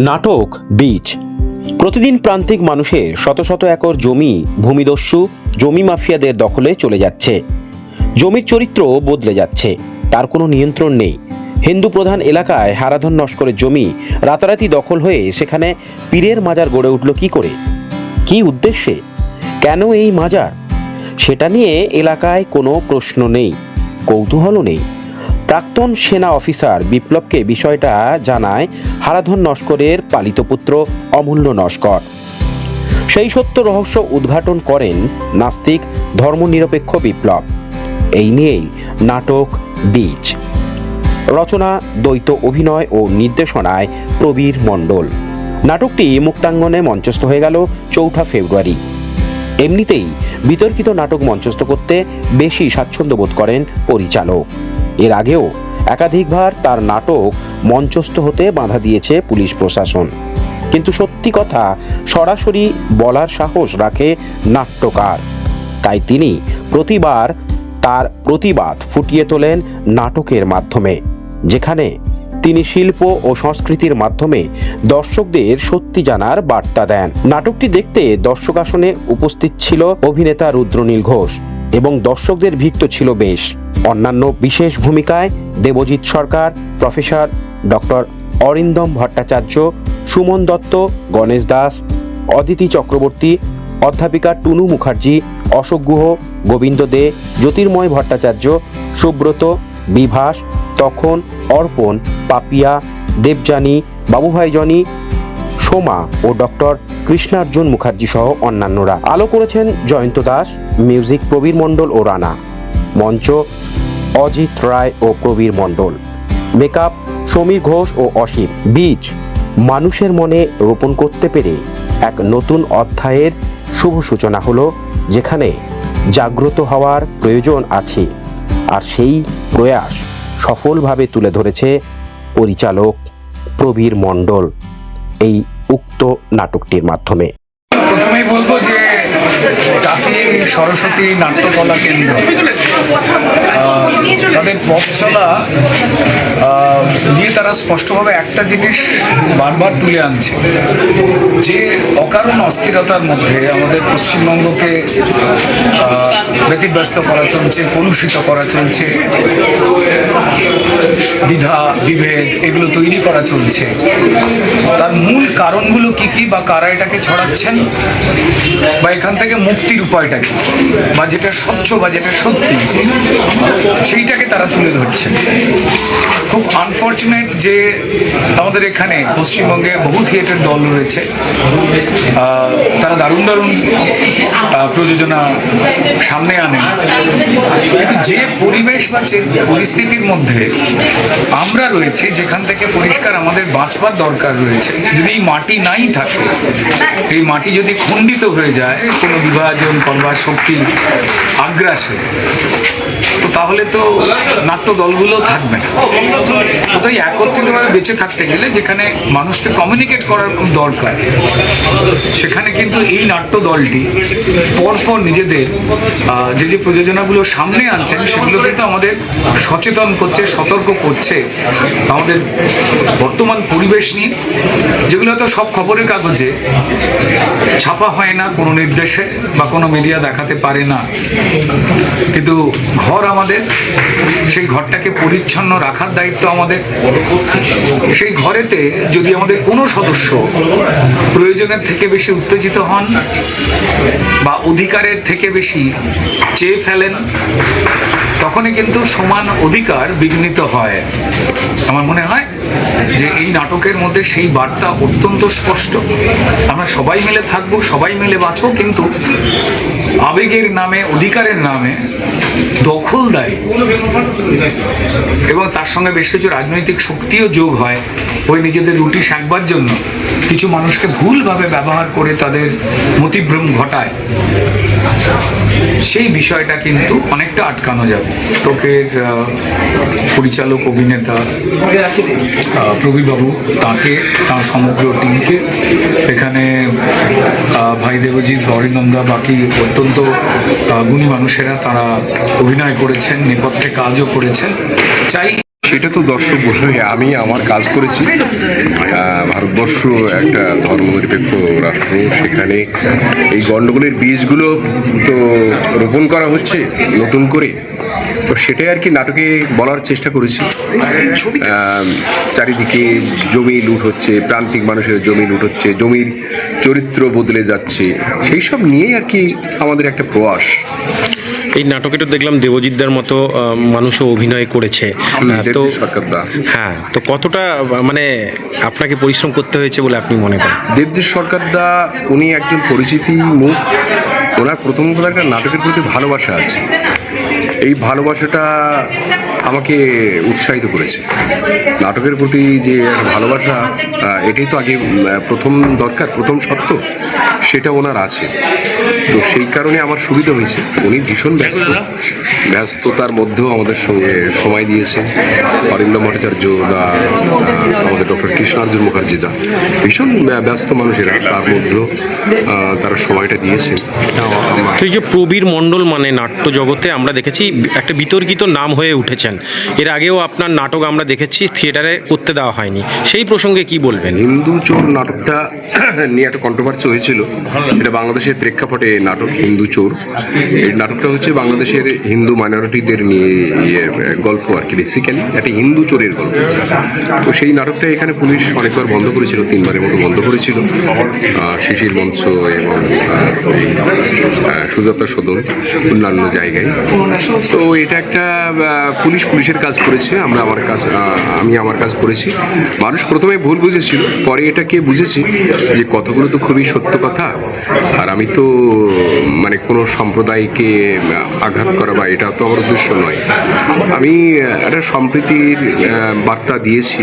নাটক, বীজ। প্রতিদিন প্রান্তিক মানুষের শত শত একর জমি, ভূমিদস্যু, জমি মাফিয়াদের দখলে চলে যাচ্ছে। জমির চরিত্র বদলে যাচ্ছে, তার কোনো নিয়ন্ত্রণ নেই। হিন্দু প্রধান এলাকায় হারাধন নস্করের জমি রাতারাতি দখল হয়ে সেখানে পীরের মাজার গড়ে উঠল কি করে? কি উদ্দেশ্যে? কেন এই মাজার? সেটা নিয়ে এলাকায় কোনো প্রশ্ন নেই, কৌতূহলও নেই। প্রাক্তন সেনা অফিসার বিপ্লবকে বিষয়টা জানায় হারাধন নস্করের পালিত পুত্র অমূল্য নস্কর। সেই সত্য রহস্য উদ্ঘাটন করেন নাস্তিক ধর্মনিরপেক্ষ বিপ্লব। এই নিয়েই নাটক বীজ। রচনা, দ্বৈত অভিনয় ও নির্দেশনায় প্রবীর মণ্ডল। নাটকটি মুক্তাঙ্গনে মঞ্চস্থ হয়ে গেল চৌঠা ফেব্রুয়ারি। এমনিতেই বিতর্কিত নাটক মঞ্চস্থ করতে বেশি স্বাচ্ছন্দ্য বোধ করেন পরিচালক। এর আগেও একাধিকবার তার নাটক মঞ্চস্থ হতে বাধা দিয়েছে পুলিশ প্রশাসন। কিন্তু সত্যি কথা, সরাসরি বলার সাহস রাখে নাট্যকার। তাই তিনি প্রতিবার তার প্রতিবাদ ফুটিয়ে তোলেন নাটকের মাধ্যমে, যেখানে তিনি শিল্প ও সংস্কৃতির মাধ্যমে দর্শকদের সত্যি জানার বার্তা দেন। নাটকটি দেখতে দর্শক আসনে উপস্থিত ছিল অভিনেতা রুদ্রনীল ঘোষ। এবং দর্শকদের ভিড় তো ছিল বেশ। অন্যান্য বিশেষ ভূমিকায় দেবজিৎ সরকার, প্রফেসর ডক্টর অরিন্দম ভট্টাচার্য, সুমন দত্ত, গণেশ দাস, অদিতি চক্রবর্তী, অধ্যাপিকা টুনু মুখার্জি, অশোক গুহ, গোবিন্দ দে, জ্যোতির্ময় ভট্টাচার্য, সুব্রত, বিভাস, তখন অর্পণ, পাপিয়া, দেবযানী বাবুভাই জনি সোমা ও ডক্টর কৃষ্ণার্জুন মুখার্জি সহ অন্যান্যরা। আলো করেছেন জয়ন্ত দাস, মিউজিক প্রবীর মণ্ডল ও রানা। মঞ্চ অজিত রায় ও প্রবীর মণ্ডল। মেকআপ সমীর ঘোষ ও অসীম। বীজ মানুষের মনে রোপণ করতে পেরে এক নতুন অধ্যায়ের শুভ সূচনা হলো, যেখানে জাগ্রত হওয়ার প্রয়োজন আছে আর সেই প্রয়াস সফলভাবে তুলে ধরেছে পরিচালক প্রবীর মণ্ডল। এই উক্ত নাটকটির মাধ্যমে। প্রথমেই বলব যে টাকি সরস্বতী নাট্যকলা কেন্দ্র। তাদের পথ চলা দিয়ে তারা স্পষ্টভাবে একটা জিনিস বারবার তুলে আনছে। যে অকারণ অস্থিরতার মধ্যে আমাদের পশ্চিমবঙ্গকে ব্যতিব্যস্ত করা চলছে, কলুষিত করা চলছে, দ্বিধা, বিভেদ এগুলো তৈরি করা চলছে। তার মূল কারণগুলো কি কি বা কারা এটাকে ছড়াচ্ছেন? বা এখান থেকে মুক্তির উপায়টা কি বা যেটা স্বচ্ছ বা যেটা সত্যি, সেইটাকে তারা তুলে ধরছে। খুব আনফর্চুনেট যে আমাদের এখানে পশ্চিমবঙ্গে বহু থিয়েটার দল রয়েছে। তারা দারুণ দারুণ প্রযোজনা সামনে আনেন। কিন্তু যে পরিবেশ বা যে পরিস্থিতির মধ্যে আমরা রয়েছি, যেখান থেকে পরিষ্কার আমাদের বাঁচবার দরকার রয়েছে। যদি এই মাটি নাই থাকে, এই মাটি যদি খণ্ডিত হয়ে যায়, কোনো বিভাজন করবার শক্তির আগ্রাসে। তো তাহলে তো নাট্য দলগুলো থাকবে না। কোথায় একত্রিতভাবে বেঁচে থাকতে গেলে যেখানে মানুষকে কমিউনিকেট করার খুব দরকার, সেখানে কিন্তু এই নাট্য দলটি পরপর নিজেদের যে যে প্রযোজনাগুলো সামনে আনছেন, সেগুলো কিন্তু আমাদের সচেতন করছে, সতর্ক করছে, আমাদের বর্তমান পরিবেশ নিয়ে। যেগুলো তো সব খবরের কাগজে, ছাপা হয় না কোনো নির্দেশে। বা কোনো মিডিয়া দেখাতে পারে না। কিন্তু ঘর আমাদের, সেই ঘরটাকে পরিচ্ছন্ন রাখার দায়িত্ব আমাদের। সেই ঘরেতে যদি আমাদের কোনো সদস্য প্রয়োজনের থেকে বেশি উত্তেজিত হন বা অধিকারের থেকে বেশি চেয়ে ফেলেন, তখনই কিন্তু সমান অধিকার বিঘ্নিত হয়। আমার মনে হয় যে এই নাটকের মধ্যে সেই বার্তা অত্যন্ত স্পষ্ট। আমরা সবাই মিলে থাকব, সবাই মিলে বাঁচবো, কিন্তু আবেগের নামে, অধিকারের নামে দখলদারি এবং তার সঙ্গে বেশ কিছু রাজনৈতিক শক্তিও যোগ হয় ওই নিজেদের রুটি শাকবার জন্য। কিছু মানুষকে ভুলভাবে ব্যবহার করে তাদের মতিভ্রম ঘটায়। সেই বিষয়টা কিন্তু অনেকটা আটকানো যাবে। টোকের পরিচালক, অভিনেতা প্রবীরবাবু, তাকে, তার সমগ্র টিমকে। এখানে ভাই দেবজিৎ বরিনন্দা বাকি অত্যন্ত গুণী মানুষেরা তারা অভিনয় করেছেন, নেপথ্যে কাজও করেছেন। চাই সেটা তো দর্শক বলবে আমি আমার কাজ করেছি। ভারতবর্ষ একটা ধর্মনিরপেক্ষ রাষ্ট্র, সেখানে এই গণ্ডগোলের বীজগুলো তো রোপণ করা হচ্ছে নতুন করে। তো সেটাই আর কি নাটকে বলার চেষ্টা করেছি। চারিদিকে জমি লুট হচ্ছে, প্রান্তিক মানুষের জমি লুট হচ্ছে, জমির চরিত্র বদলে যাচ্ছে। সেই সব নিয়েই আর কি আমাদের একটা প্রয়াস। এই নাটকে তো দেখলাম দেবজিৎদার মতো মানুষও অভিনয় করেছে। তো হ্যাঁ তো কতটা মানে আপনাকে পরিশ্রম করতে হয়েছে বলে আপনি মনে করেন? দেবজিৎ সরকারদা উনি একজন পরিচিতি মুখ। ওনার প্রথম কথা একটা নাটকের প্রতি ভালোবাসা আছে। এই ভালোবাসাটা আমাকে উৎসাহিত করেছে। নাটকের প্রতি যে একটা ভালোবাসা এটাই তো আগে প্রথম দরকার, প্রথম সত্য সেটা ওনার আছে। তো সেই কারণে আমার সুবিধা হয়েছে। উনি ভীষণ ব্যস্ত, ব্যস্ততার মধ্যেও আমাদের সঙ্গে সময় দিয়েছে অরিন্দ ভট্টাচার্য দা আমাদের ডক্টর কৃষ্ণার্জুন মুখার্জি দা। ভীষণ ব্যস্ত মানুষেরা, তার মধ্যেও তারা সময়টা দিয়েছে আমার তো এই যে প্রবীর মণ্ডল মানে নাট্য জগতে আমরা দেখেছি একটা বিতর্কিত নাম হয়ে উঠেছেন। এর আগেও আপনার নাটক আমরা দেখেছি থিয়েটারে করতে দেওয়া হয়নি। সেই প্রসঙ্গে কি বলবেন? হিন্দু চোর নাটকটা নিয়ে একটা কন্ট্রোভার্সি হয়েছিল। এটা বাংলাদেশের প্রেক্ষাপটে নাটক হিন্দু চোর। এই নাটকটা হচ্ছে বাংলাদেশের হিন্দু মাইনরিটিদের নিয়ে ইয়ে, গল্প আর কি বেসিক্যালি একটা হিন্দু চোরের গল্প। তো সেই নাটকটা এখানে পুলিশ অনেকবার বন্ধ করেছিল তিনবারের মতো বন্ধ করেছিল। শিশির মঞ্চ এবং সুজাতা সদন, অন্যান্য জায়গায়। তো এটা একটা পুলিশ পুলিশের কাজ করেছে, আমরা আমার কাজ আমি আমার কাজ করেছি। মানুষ প্রথমে ভুল বুঝেছিল, পরে এটাকে বুঝেছি যে কথাগুলো তো খুবই সত্য কথা। আর আমি তো মানে কোনো সম্প্রদায়কে আঘাত করা বা এটা তো আমার উদ্দেশ্য নয়। আমি একটা সম্প্রীতির বার্তা দিয়েছি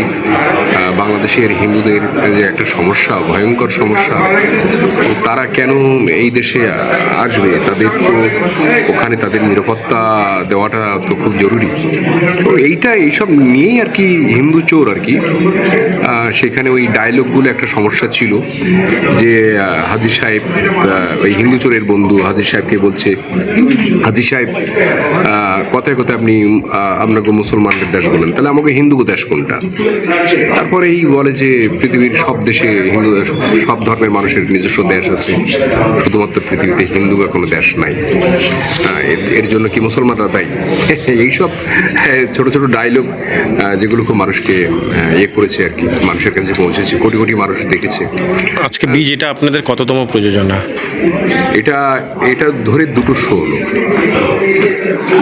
বাংলাদেশের হিন্দুদের যে একটা সমস্যা, ভয়ঙ্কর সমস্যা তারা কেন এই দেশে আসবে? তাদের তো ওখানে তাদের নিরাপত্তা দেওয়াটা তো খুব জরুরি। তো এইটা এইসব নিয়েই আর কি হিন্দু চোর আর কি সেখানে ওই ডায়লগগুলো একটা সমস্যা ছিল যে হাজির সাহেব ওই হিন্দু চোরের বন্ধু হাজির সাহেবকে বলছে হাজির সাহেব কথায় কথায় আপনি আপনাকে মুসলমানদের দেশ বলেন, তাহলে আমাকে হিন্দু দেশ কোনটা? তারপরে এই বলে যে পৃথিবীর সব দেশে হিন্দু সব ধর্মের মানুষের নিজস্ব দেশ আছে। শুধুমাত্র পৃথিবীতে হিন্দু বা কোনো দেশ নাই। এর- জন্য কি মুসলমানরা দায়ী? এইসব ছোট ছোট ডায়লগ যেগুলো খুব মানুষকে ইয়ে করেছে আর কি মানুষের কাছে পৌঁছেছে কোটি কোটি মানুষ দেখেছে। আজকে বীজ এটা আপনাদের কততম প্রযোজনা? এটা এটা ধরে দুটো শো হলো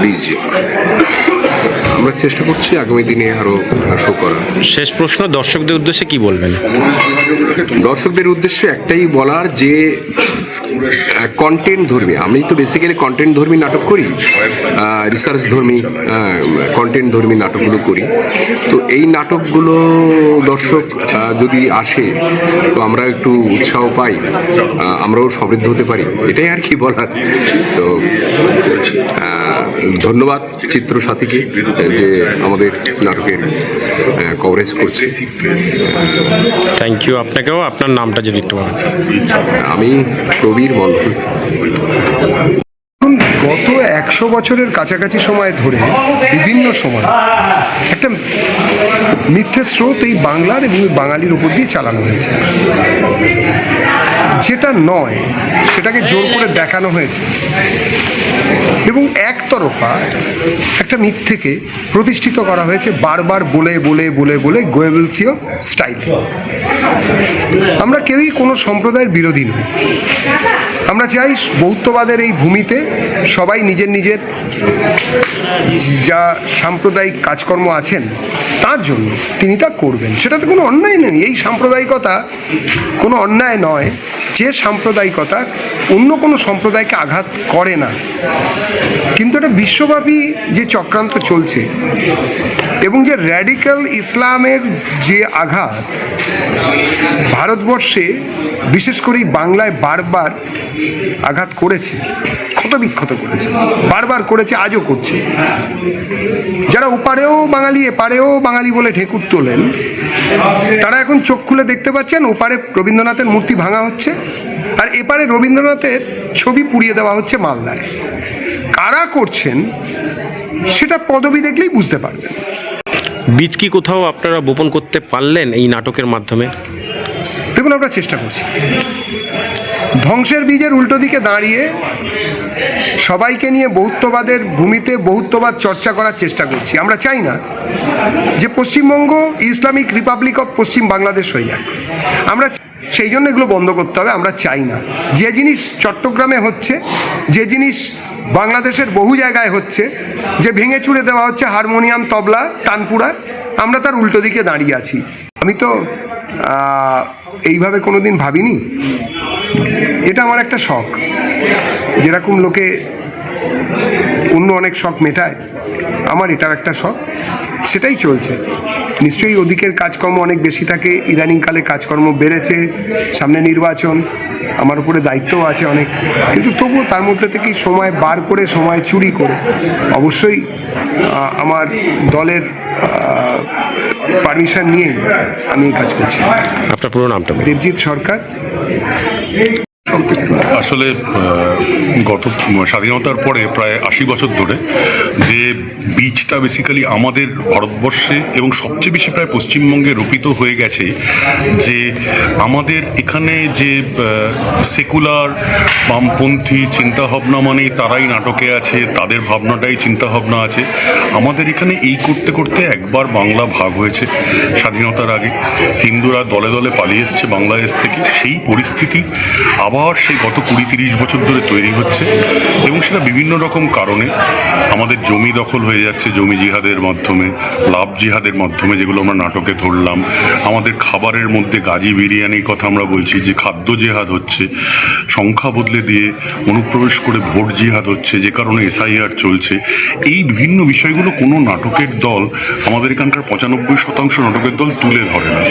বীজ। আমরা চেষ্টা করছি আগামী দিনে আরও শো করার। শেষ প্রশ্ন দর্শকদের উদ্দেশ্যে কি বলবেন? দর্শকদের উদ্দেশ্যে একটাই বলার যে কন্টেন্ট ধর্মী আমি তো বেসিক্যালি কন্টেন্ট ধর্মী নাটক করি রিসার্চ ধর্মী কন্টেন্ট ধর্মী নাটকগুলো করি। তো এই নাটকগুলো দর্শক যদি আসে তো আমরা একটু উৎসাহ পাই আমরাও সমৃদ্ধ হতে পারি। এটাই আর কি বলার। তো ধন্যবাদ চিত্র সাথীকে যে আমাদের নাটকের কভারেজ করছে। থ্যাংক ইউ আপনাকেও আপনার নামটা যদি একটু আমি প্রবীর মন্ডল এখন গত একশো বছরের কাছাকাছি সময় ধরে, বিভিন্ন সময়, একটা মিথ্যে স্রোত এই বাংলার এবং বাঙালির উপর দিয়ে চালানো হয়েছে। যেটা নয়, সেটাকে জোর করে দেখানো হয়েছে। এবং একতরফা একটা মিথ্যেকে প্রতিষ্ঠিত করা হয়েছে বারবার বলে বলে বলে বলে গোয়েবলসীয় স্টাইল। আমরা কেউই কোনো সম্প্রদায়ের বিরোধী নই। আমরা চাই বৌদ্ধবাদের এই ভূমিতে সবাই নিজের নিজের যা সাম্প্রদায়িক কাজকর্ম আছেন, তার জন্য তিনি তা করবেন। সেটাতে কোনো অন্যায় নেই। এই সাম্প্রদায়িকতা কোনো অন্যায় নয়। যে সাম্প্রদায়িকতা অন্য কোনো সম্প্রদায়কে আঘাত করে না। কিন্তু এটা বিশ্বব্যাপী যে চক্রান্ত চলছে এবং যে র্যাডিক্যাল ইসলামের যে আঘাত, ভারতবর্ষে বিশেষ করে বাংলায় বারবার আঘাত করেছে। ক্ষত বিক্ষত করেছে। বারবার করেছে আজও করছে। যারা ওপারেও বাঙালি এপারেও বাঙালি বলে ঢেকুর তোলেন তারা এখন চোখ খুলে দেখতে পাচ্ছেন ওপারে রবীন্দ্রনাথের মূর্তি ভাঙা হচ্ছে আর এপারে রবীন্দ্রনাথের ছবি পুড়িয়ে দেওয়া হচ্ছে মালদায়। কারা করছেন সেটা পদবি দেখলেই বুঝতে পারবেন। বীজ কি কোথাও আপনারা বপন করতে পারলেন এই নাটকের মাধ্যমে? দেখুন আমরা চেষ্টা করছি। ধ্বংসের বীজের উল্টো দিকে দাঁড়িয়ে সবাইকে নিয়ে বহুত্ববাদের ভূমিতে বহুত্ববাদ চর্চা করার চেষ্টা করছি। আমরা চাই না যে পশ্চিমবঙ্গ ইসলামিক রিপাবলিক অফ পশ্চিম বাংলাদেশ হয়ে যাক। আমরা সেই জন্য এগুলো বন্ধ করতে হবে, আমরা চাই না। যে জিনিস চট্টগ্রামে হচ্ছে, যে জিনিস বাংলাদেশের বহু জায়গায় হচ্ছে, যে ভেঙে চুড়ে দেওয়া হচ্ছে হারমোনিয়াম, তবলা, তানপুরা, আমরা তার উল্টো দিকে দাঁড়িয়ে আছি। আমি তো এইভাবে কোনোদিন ভাবিনি? এটা আমার একটা শখ। যেরকম লোকে অন্য অনেক শখ মেটায় আমার এটাও একটা শখ। সেটাই চলছে। নিশ্চয়ই ওদিকের কাজকর্ম অনেক বেশি থাকে ইদানিংকালে কাজকর্ম বেড়েছে সামনে নির্বাচন আমার উপরে দায়িত্বও আছে অনেক। কিন্তু তবুও তার মধ্যে থেকেই সময় বার করে সময় চুরি করে। অবশ্যই আমার দলের পারমিশন নিয়েই আমি এই কাজ করছি। আপনার পুরো নামটা দেবজিৎ সরকার এই আসলে গত স্বাধীনতার পরে প্রায় আশি বছর ধরে যে বীজটা বেসিক্যালি আমাদের ভারতবর্ষে এবং সবচেয়ে বেশি প্রায় পশ্চিমবঙ্গে রোপিত হয়ে গেছে, যে আমাদের এখানে যে সেকুলার বামপন্থী চিন্তাভাবনা মানেই তারাই নাটকে আছে, তাদের ভাবনাটাই চিন্তাভাবনা আছে। আমাদের এখানে এই করতে করতে একবার বাংলা ভাগ হয়েছে স্বাধীনতার আগে। হিন্দুরা দলে দলে পালিয়ে এসছে বাংলাদেশ থেকে। সেই পরিস্থিতি আবার সেই গত কুড়ি তিরিশ বছর ধরে তৈরি হচ্ছে এবং সেটা বিভিন্ন রকম কারণে আমাদের জমি দখল হয়ে যাচ্ছে, জমি জিহাদের মাধ্যমে, লাভ জিহাদের মাধ্যমে যেগুলো আমরা নাটকে ধরলাম। আমাদের খাবারের মধ্যে গাজি বিরিয়ানির কথা আমরা বলছি, যে খাদ্য জেহাদ হচ্ছে, সংখ্যা বদলে দিয়ে অনুপ্রবেশ করে ভোট জিহাদ হচ্ছে, যে কারণে এসআইআর চলছে। এই বিভিন্ন বিষয়গুলো কোনো নাটকের দল আমাদের এখানকার পঁচানব্বই শতাংশ নাটকের দল তুলে ধরে না।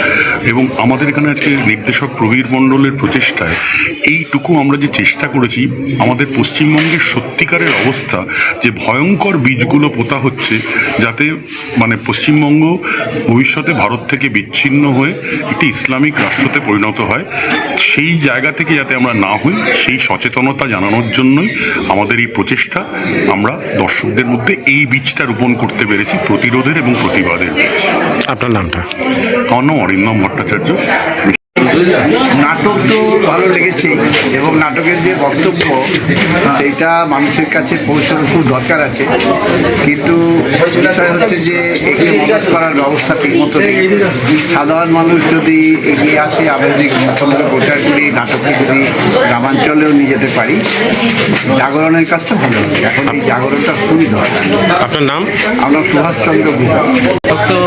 এবং আমাদের এখানে আজকে নির্দেশক প্রবীর মণ্ডলের প্রচেষ্টায় এইটুকু আমরা যে চেষ্টা করেছি আমাদের পশ্চিমবঙ্গের সত্যিকারের অবস্থা যে ভয়ঙ্কর বীজগুলো পোতা হচ্ছে যাতে মানে পশ্চিমবঙ্গ ভবিষ্যতে ভারত থেকে বিচ্ছিন্ন হয়ে একটি ইসলামিক রাষ্ট্রতে পরিণত হয় সেই জায়গা থেকে যাতে আমরা না হই সেই সচেতনতা জানানোর জন্যই আমাদের এই প্রচেষ্টা। আমরা দর্শকদের মধ্যে এই বীজটা রোপণ করতে পেরেছি প্রতিরোধের এবং প্রতিবাদের বীজ। আপনার নামটা? আমার নাম অরিন্দম ভট্টাচার্য। নাটক তো ভালো লেগেছে এবং নাটকের যে বক্তব্য সেইটা মানুষের কাছে পৌঁছানোর খুব দরকার আছে। কিন্তু বিষয় হচ্ছে যে একে মদত করার ব্যবস্থা ঠিক মতো নেই। সাধারণ মানুষ যদি এগিয়ে আসে আমরা যদি সকলকে প্রচার করি নাটককে যদি গ্রামাঞ্চলেও নিয়ে যেতে পারি জাগরণের কাজটা ভালো এখন এই জাগরণটা খুবই দরকার। আপনার নাম? আমরা সুভাষচন্দ্র গুহ। তো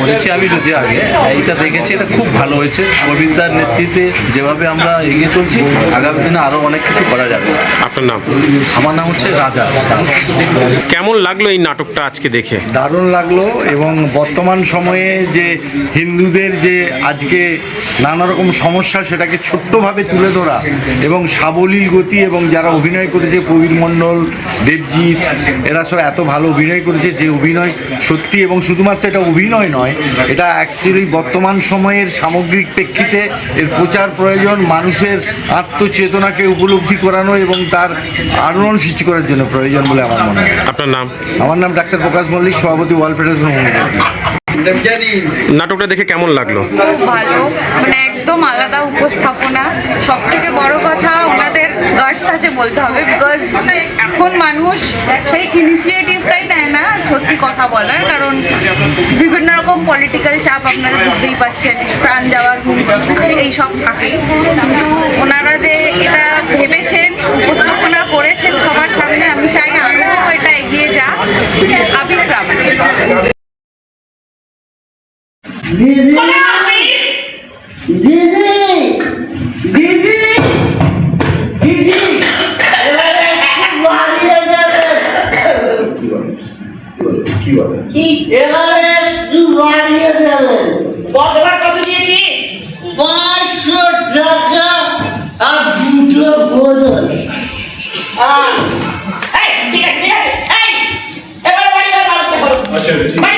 বলছি আমি যদি আগে এইটা দেখেছি এটা খুব ভালো হয়েছে। গোবিন্দার নেতৃত্বে যেভাবে আমরা এগিয়ে চলছি আগামী দিনে আরও অনেক কিছু করা যাবে। আপনার নাম? আমার নাম হচ্ছে রাজা কেমন লাগল এই নাটকটা আজকে দেখে? দারুণ লাগল এবং বর্তমান সময়ে যে হিন্দুদের যে আজকে নানা রকম সমস্যা সেটাকে ছোট্টভাবে তুলে ধরা এবং সাবলীল গতি এবং যারা অভিনয় করেছে প্রবীণ মণ্ডল দেবজিৎ এরা সব এত ভালো অভিনয় করেছে যে অভিনয় সত্যি এবং শুধুমাত্র এটা অভিনয় নয় এটা অ্যাকচুয়ালি বর্তমান সময়ের সামগ্রিক প্রেক্ষিতে এর প্রচার প্রয়োজন মানুষের আত্মচেতনাকে উপলব্ধি করানো এবং তার আলোড়ন সৃষ্টি করার জন্য প্রয়োজন বলে আমার মনে হয়। আপনার নাম? আমার নাম ডাক্তার প্রকাশ মল্লিক সভাপতি ওয়ার্ল্ড ফেডারেশন নাটকটা দেখে কেমন লাগল? খুব ভালো। মানে একদম আলাদা উপস্থাপনা। সব থেকে বড় কথা ওনাদের গার্ডস আছে বলতে হবে বিকজ এখন মানুষ সেই ইনিশিয়েটিভটাই নেয় না সত্যি কথা বলার কারণ বিভিন্ন রকম পলিটিক্যাল চাপ আপনারা বুঝতেই পাচ্ছেন প্রাণ যাওয়ার হুমকি এইসব থাকেই কিন্তু ওনারা যে এটা ভেবেছেন উপস্থাপনা করেছেন সবার সামনে আমি চাই আরও এটা এগিয়ে যাক। আবির প্রামাণিক। এবারে একটু বাড়িয়ে দেবেন কতবার কত দিয়েছি? পাঁচশো টাকা আর দুটো বোতল আর এই, ঠিক আছে, ঠিক আছে। এবারে বাড়ি যাওয়ার ব্যবস্থা করো। বাড়ি